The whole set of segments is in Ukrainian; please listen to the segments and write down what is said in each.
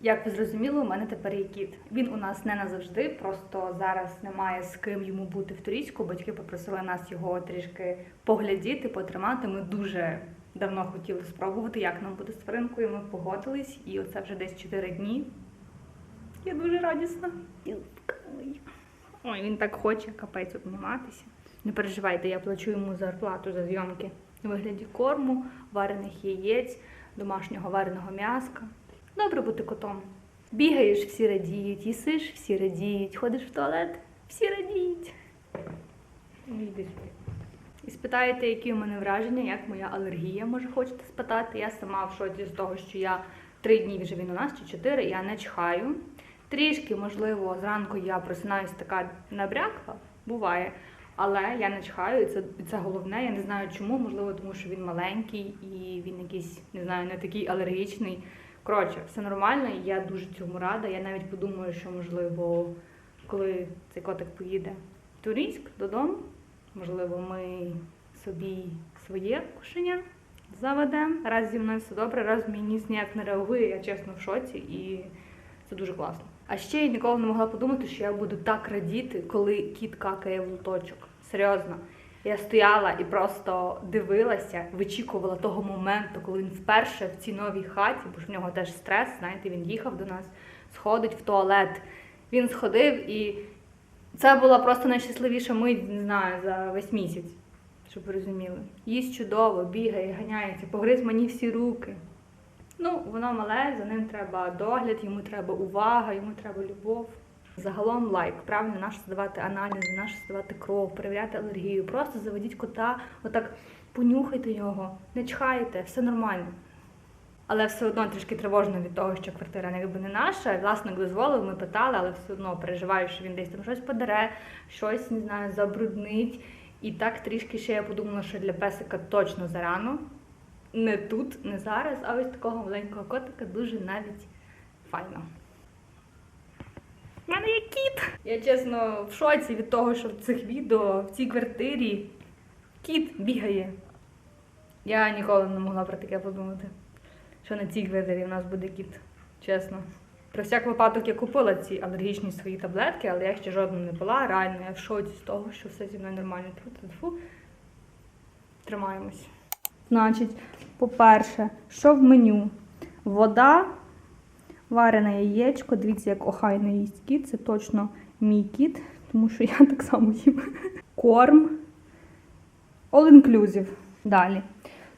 Як ви зрозуміли, у мене тепер є кіт. Він у нас не назавжди, просто зараз немає з ким йому бути в Турійську. Батьки попросили нас його трішки поглядіти, потримати. Ми дуже давно хотіли спробувати, як нам буде з тваринкою. Ми погодились, і оце вже десь 4 дні. Я дуже радісна. Ой. Він так хоче капець обніматися. Не переживайте, я плачу йому зарплату за зйомки у вигляді корму, варених яєць, домашнього вареного м'яска. Добре бути котом. Бігаєш, всі радіють, їсиш, всі радіють, ходиш в туалет, всі радіють. Ну. І спитаєте, які у мене враження, як моя алергія, може хочете спитати. Я сама в шоці з того, що я три дні вже він у нас чи чотири, я не чхаю. Трішки, можливо, зранку я просинаюсь така набрякла, буває. Але я не чхаю, і це, і це головне. Я не знаю чому, можливо, тому що він маленький і він якийсь, не знаю, не такий алергічний. Коротше, все нормально, я дуже цьому рада. Я навіть подумаю, що можливо, коли цей котик поїде в Турійськ додому, можливо, ми собі своє кушення заведемо. Раз зі мною все добре, раз мій ніс ніяк не реагує, я чесно в шоці, і це дуже класно. А ще я ніколи не могла подумати, що я буду так радіти, коли кіт какає в луточок. Серйозно. Я стояла і просто дивилася, вичікувала того моменту, коли він вперше в цій новій хаті, бо ж в нього теж стрес, знаєте, він їхав до нас, сходить в туалет. Він сходив і це була просто найщасливіша мить, не знаю, за весь місяць, щоб ви розуміли. Їсть чудово, бігає, ганяється, погриз мені всі руки. Ну, воно мале, за ним треба догляд, йому треба увага, йому треба любов. Загалом лайк. Правильно, наш здавати аналізи, наш здавати кров, перевіряти алергію. Просто заведіть кота, отак понюхайте його, не чхайте, все нормально. Але все одно трішки тривожно від того, що квартира не якби не наша. Власник дозволив, ми питали, але все одно переживаю, що він десь там щось подере, щось не знаю, забруднить. І так трішки ще я подумала, що для песика точно зарано. Не тут, не зараз, а ось такого маленького котика дуже навіть файно. У мене є кіт. Я чесно в шоці від того, що в цих відео в цій квартирі кіт бігає. Я ніколи не могла про таке подумати. Що на цій квартирі в нас буде кіт. Чесно. Про всяк випадок я купила ці алергічні свої таблетки, але я ще жодну не пила. Реально, я в шоці з того, що все зі мною нормально. Тьфу-тьфу. Тримаємось. Значить, по-перше, що в меню? Вода, варене яєчко. Дивіться, як охайно їсть кіт. Це точно мій кіт, тому що я так само їм. Корм. All inclusive. Далі.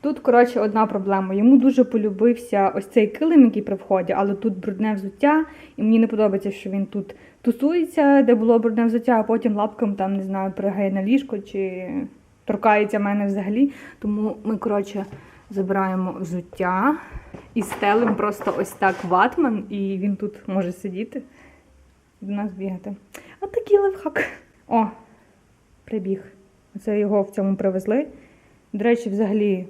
Тут, коротше, одна проблема. Йому дуже полюбився ось цей килим, який при вході, але тут брудне взуття, і мені не подобається, що він тут тусується, де було брудне взуття, а потім лапком там, не знаю, пригає на ліжко чи торкається мене взагалі. Тому ми, коротше, забираємо взуття і стелимо просто ось так ватман, і він тут може сидіти і до нас бігати. А такий лайфхак. О, прибіг. Це його в цьому привезли. До речі, взагалі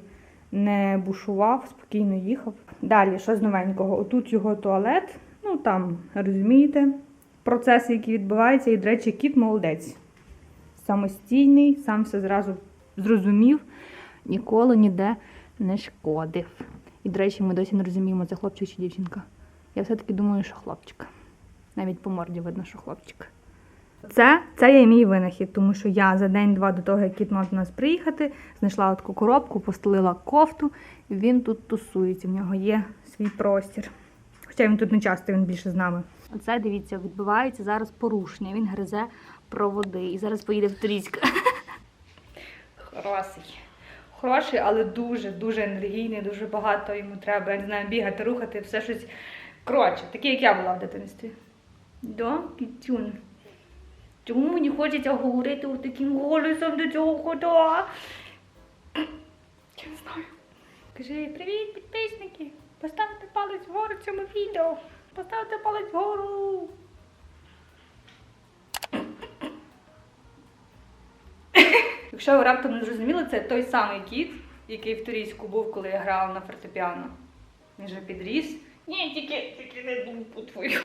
не бушував, спокійно їхав. Далі, що з новенького? Отут його туалет. Ну там, розумієте, процеси, які відбуваються, і, до речі, кіт молодець. Самостійний, сам все зразу зрозумів, ніколи ніде не шкодив. І, до речі, ми досі не розуміємо, це хлопчик чи дівчинка. Я все-таки думаю, що хлопчик. Навіть по морді видно, що хлопчик. Це, це є мій винахід, тому що я за день-два до того, як кіт мав до нас приїхати, знайшла таку коробку, постелила кофту, і він тут тусується. В нього є свій простір. Хоча він тут не часто, він більше з нами. Оце, дивіться, відбувається зараз порушення. Він гризе проводи і зараз поїде в Турійськ. Хороший. Хороший, але дуже, дуже енергійний, дуже багато йому треба, я не знаю, бігати, рухати, все щось. Коротше, такий, як я була в дитинстві. Да, кітюн. Чому мені хочеться говорити ось таким голосом до цього кота? Я не знаю. Кажи, привіт, підписники! Поставте палець вгору цьому відео. Поставте палець вгору. Якщо ви раптом не зрозуміли, це той самий кіт, який в Турійську був, коли я грала на фортепіано. Він вже підріс. Ні, тільки, тільки не дупу твою.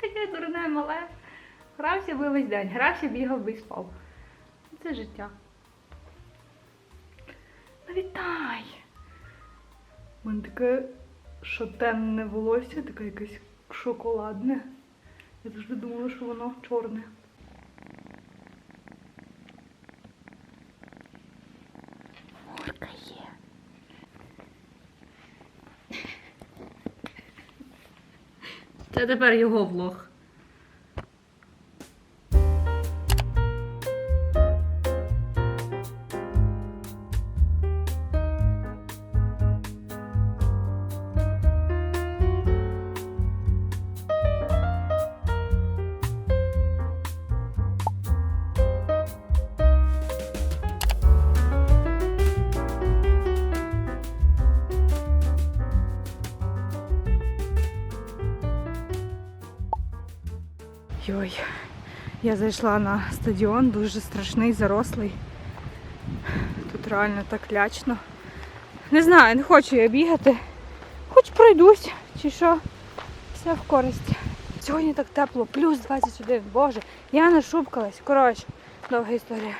Таке дурне мале. Грався би весь день, грався, бігав би і спав. Це життя. Вітай! У мене таке шатенне волосся, таке якесь шоколадне. Я завжди думала, що воно чорне. Це тепер його влог. Я зайшла на стадіон, дуже страшний, зарослий. Тут реально так лячно. Не знаю, не хочу я бігати. Хоч пройдусь, чи що. Все в користь. Сьогодні так тепло, плюс 21. Боже, я нашупкалась. Коротше, довга історія.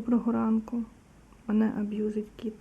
Доброго ранку. Мене аб'юзить кіт.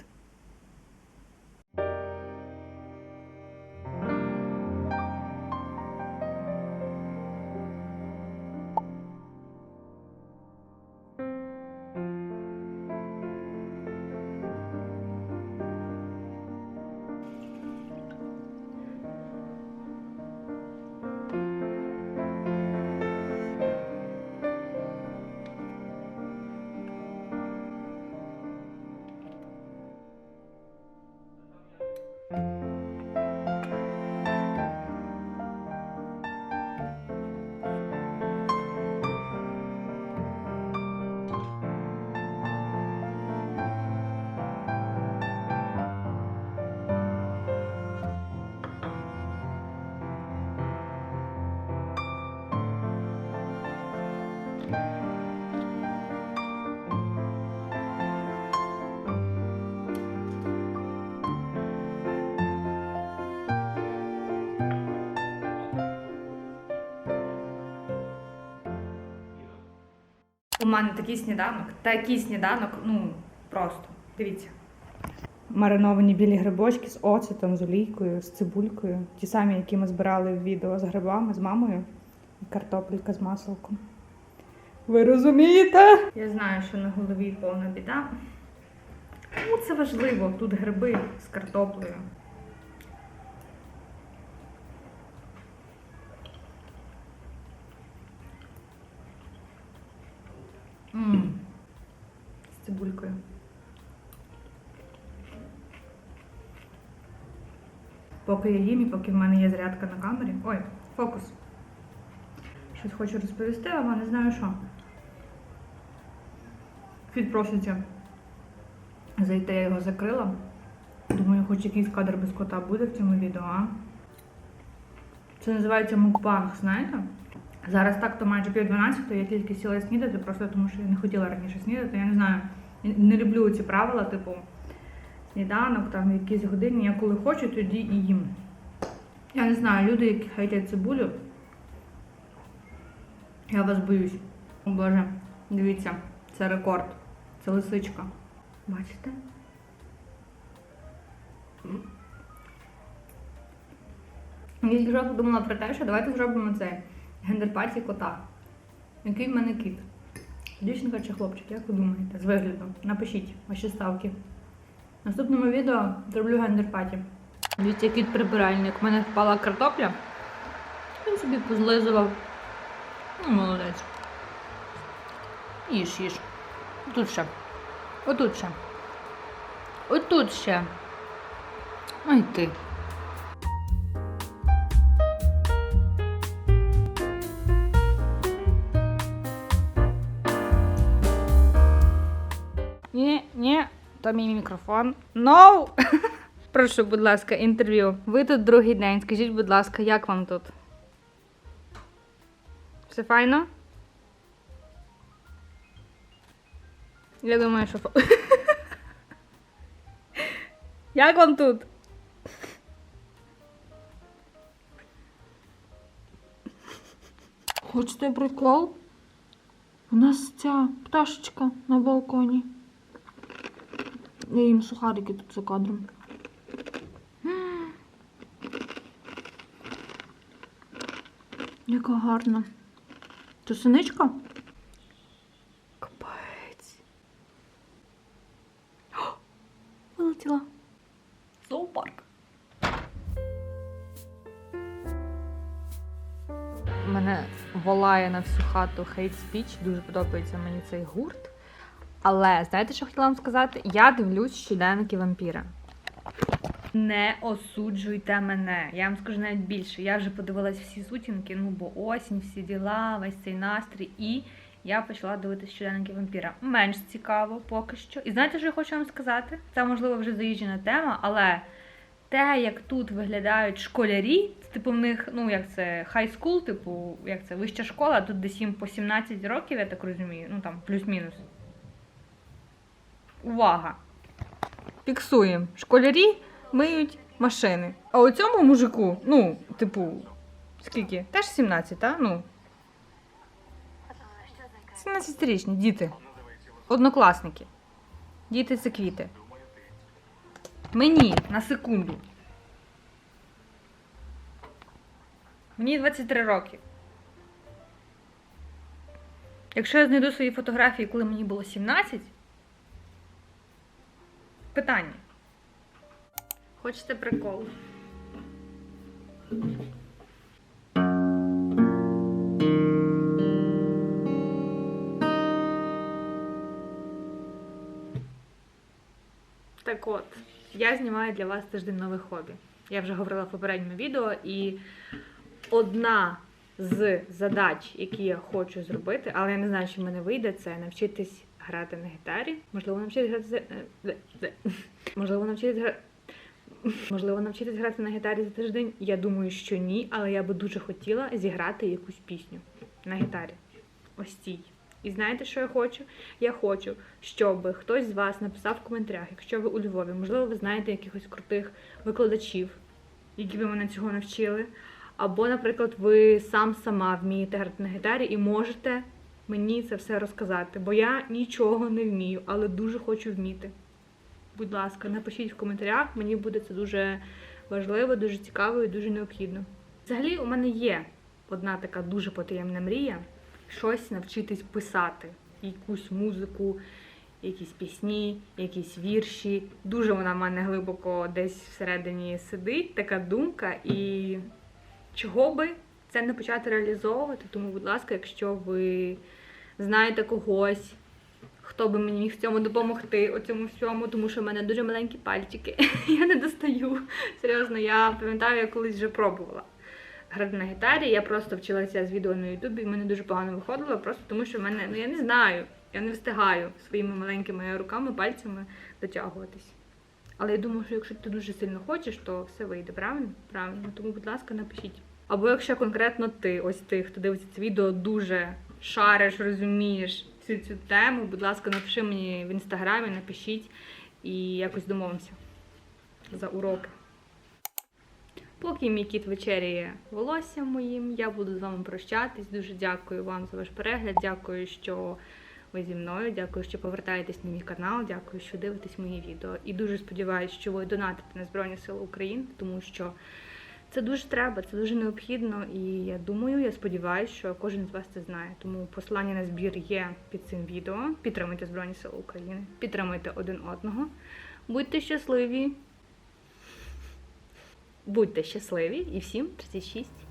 Мене такий сніданок, такий сніданок, ну просто. Дивіться. Мариновані білі грибочки з оцетом, з олійкою, з цибулькою. Ті самі, які ми збирали в відео з грибами, з мамою. І картопелька з масликом. Ви розумієте? Я знаю, що на голові повна біда. Ну, це важливо. Тут гриби з картоплею. Мм. З цибулькою. Поки я їм і поки в мене є зарядка на камері. Ой, фокус. Щось хочу розповісти, але не знаю що. Кіт проситься зайти, я його закрила. Думаю, хоч якийсь кадр без кота буде в цьому відео, а? Це називається мукбанг, знаєте? Зараз так то майже пів 12, я тільки сіла снідати, просто тому що я не хотіла раніше снідати. Я не знаю, не люблю ці правила, типу сніданок, там якісь години. Я коли хочу, тоді і їм. Я не знаю, люди, які хейтять цибулю. Я вас боюсь. О Боже, дивіться, це рекорд. Це лисичка. Бачите? Я що подумала про те, що давайте зробимо це гендерпаті кота. Який в мене кіт? Дівчинка чи хлопчик, як ви думаєте? З вигляду. Напишіть ваші ставки. В наступному відео зроблю гендерпаті. Дивіться, кіт прибиральник. У мене впала картопля. Він собі позлизував. Ну, молодець. Їж, їж. Тут ще. Отут ще. Отут ще. Ой ти. Ні, ні, То мій мікрофон. No! Прошу, будь ласка, інтерв'ю. Ви тут другий день. Скажіть, будь ласка, як вам тут? Все файно? Я думаю, що. Як вам тут? Хочете прикол? У нас ця пташечка на балконі. Я їм сухарики тут за кадром. Яка гарна. Це синичка? Капець. Вилетіла. Зоопарк. Мене волає на всю хату хейт спіч. Дуже подобається мені цей гурт. Але знаєте, що хотіла вам сказати? Я дивлюсь щоденники вампіра. Не осуджуйте мене. Я вам скажу навіть більше. Я вже подивилась всі сутінки, ну бо осінь, всі діла, весь цей настрій. І я почала дивитися щоденники вампіра. Менш цікаво поки що. І знаєте, що я хочу вам сказати? Це можливо вже заїжджена тема, але те, як тут виглядають школярі, це, типу в них, ну як це, хай скул, типу, як це, вища школа, тут десь їм по 17 років, я так розумію, ну там плюс-мінус. Увага! Фіксуємо. Школярі миють машини. А у цьому мужику, ну, типу, скільки? Теж 17, так? Ну. 17-річні діти. Однокласники. Діти це квіти. Мені на секунду. Мені 23 роки. Якщо я знайду свої фотографії, коли мені було 17. Питання. Хочете прикол? Так от, я знімаю для вас тиждень нове хобі. Я вже говорила в попередньому відео, і одна з задач, які я хочу зробити, але я не знаю, чи в мене вийде, це навчитись грати на гітарі. Можливо, навчитись грати е, можливо, навчитись грати. Можливо, навчитись грати на гітарі за тиждень. Я думаю, що ні, але я би дуже хотіла зіграти якусь пісню на гітарі. Ось цій. І знаєте, що я хочу? Я хочу, щоб хтось з вас написав в коментарях, якщо ви у Львові, можливо, ви знаєте якихось крутих викладачів, які би мене цього навчили. Або, наприклад, ви сам сама вмієте грати на гітарі і можете мені це все розказати, бо я нічого не вмію, але дуже хочу вміти. Будь ласка, напишіть в коментарях, мені буде це дуже важливо, дуже цікаво і дуже необхідно. Взагалі, у мене є одна така дуже потаємна мрія щось навчитись писати, якусь музику, якісь пісні, якісь вірші. Дуже вона в мене глибоко десь всередині сидить, така думка, і чого би це не почати реалізовувати. Тому, будь ласка, якщо ви знаєте когось, хто би мені міг в цьому допомогти, у цьому всьому, тому що в мене дуже маленькі пальчики. Я не достаю. Серйозно, я пам'ятаю, я колись вже пробувала грати на гітарі. Я просто вчилася з відео на Ютубі, і мене дуже погано виходило, просто тому що в мене, ну я не знаю, я не встигаю своїми маленькими руками, пальцями дотягуватись. Але я думаю, що якщо ти дуже сильно хочеш, то все вийде, правильно? Правильно. Тому, будь ласка, напишіть. Або якщо конкретно ти, ось ти, хто дивиться це відео, дуже шариш, розумієш всю цю тему, будь ласка, напиши мені в інстаграмі, напишіть і якось домовимося за уроки. Поки мій кіт вечеряє волоссям моїм, я буду з вами прощатись. Дуже дякую вам за ваш перегляд. Дякую, що ви зі мною. Дякую, що повертаєтесь на мій канал. Дякую, що дивитесь мої відео. І дуже сподіваюся, що ви донатите на Збройні Сили України, тому що це дуже треба, це дуже необхідно. І я думаю, я сподіваюся, що кожен з вас це знає. Тому посилання на збір є під цим відео. Підтримуйте Збройні Сили України, підтримуйте один одного. Будьте щасливі! Будьте щасливі і всім 36!